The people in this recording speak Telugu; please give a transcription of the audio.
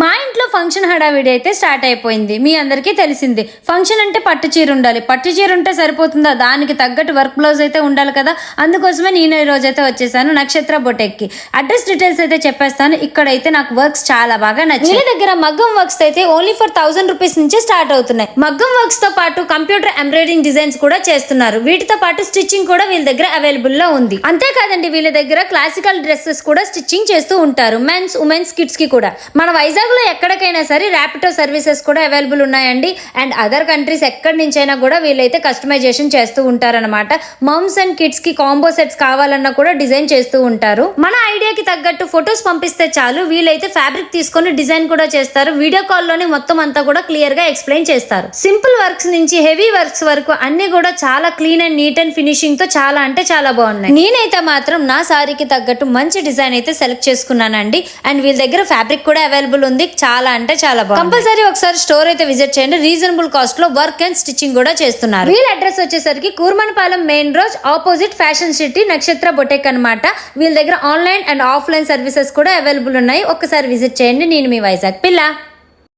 మా ఇంట్లో ఫంక్షన్ హడావిడి అయితే స్టార్ట్ అయిపోయింది. మీ అందరికీ తెలిసింది. ఫంక్షన్ అంటే పట్టు చీర ఉండాలి. పట్టు చీర ఉంటే సరిపోతుందా? దానికి తగ్గట్టు వర్క్ బ్లౌజ్ అయితే ఉండాలి కదా? అందుకోసమే నేను ఈ రోజు అయితే వచ్చేసాను నక్షత్ర బొటెక్కి. అడ్రస్ డీటెయిల్స్ అయితే చెప్పేస్తాను. ఇక్కడైతే నాకు వర్క్స్ చాలా బాగా నచ్చింది వీళ్ళ దగ్గర మగ్గం వర్క్స్ అయితే ఓన్లీ ఫర్ థౌసండ్ రూపీస్ నుంచి స్టార్ట్ అవుతున్నాయి. మగ్గం వర్క్స్తో పాటు కంప్యూటర్ ఎంబ్రాయిడింగ్ డిజైన్స్ కూడా చేస్తున్నారు. వీటితో పాటు స్టిచ్చింగ్ కూడా వీళ్ళ దగ్గర అవైలబుల్లో ఉంది. అంతేకాదండి వీళ్ళ దగ్గర క్లాసికల్ డ్రెస్సెస్ కూడా స్టిచ్చింగ్ చేస్తూ ఉంటారు. మెన్స్ ఉమెన్స్ కిడ్స్కి కూడా. మన వైజాగ్ లో ఎక్కడికైనా సరే ర్యాపిడో సర్వీసెస్ కూడా అవైలబుల్ ఉన్నాయండి. అండ్ అదర్ కంట్రీస్ ఎక్కడి నుంచైనా కూడా వీళ్ళైతే కస్టమైజేషన్ చేస్తూ ఉంటారన్నమాట. మమ్స్ అండ్ కిడ్స్కి కాంబో సెట్స్ కావాలన్నా కూడా డిజైన్ చేస్తూ ఉంటారు. మన ఐడియాకి తగ్గట్టు ఫొటోస్ పంపిస్తే చాలు. వీళ్ళైతే ఫ్యాబ్రిక్ తీసుకొని డిజైన్ కూడా చేస్తారు. వీడియో కాల్లోనే మొత్తం అంతా కూడా క్లియర్గా ఎక్స్ప్లెయిన్ చేస్తారు. సింపుల్ వర్క్స్ నుంచి హెవీ వర్క్స్ వరకు అన్ని కూడా చాలా క్లీన్ అండ్ నీట్ అండ్ ఫినిషింగ్తో చాలా అంటే చాలా బాగున్నాయి. నేనైతే మాత్రం నా సారీకి తగ్గట్టు మంచి డిజైన్ అయితే సెలెక్ట్ చేసుకున్నానండి. అండ్ వీళ్ళ దగ్గర ఫ్యాబ్రిక్ కూడా అవైలబుల్ ఉంది. చాలా అంటే చాలా బాగుంది. కంపల్సరీ ఒకసారి స్టోర్ అయితే విజిట్ చేయండి. రీజనబుల్ కాస్ట్లో వర్క్ అండ్ స్టిచ్చింగ్ కూడా చేస్తున్నారు. వీళ్ళ అడ్రస్ వచ్చేసరికి Kurmannapalem main road opposite fashion city Nakshatra boutique అన్నమాట. వీళ్ళ దగ్గర ఆన్లైన్ అండ్ ఆఫ్లైన్ సర్వీసెస్ కూడా అవైలబుల్ ఉన్నాయి. ఒక్కసారి విజిట్ చేయండి. నేను మీ వైజాగ్ పిల్ల.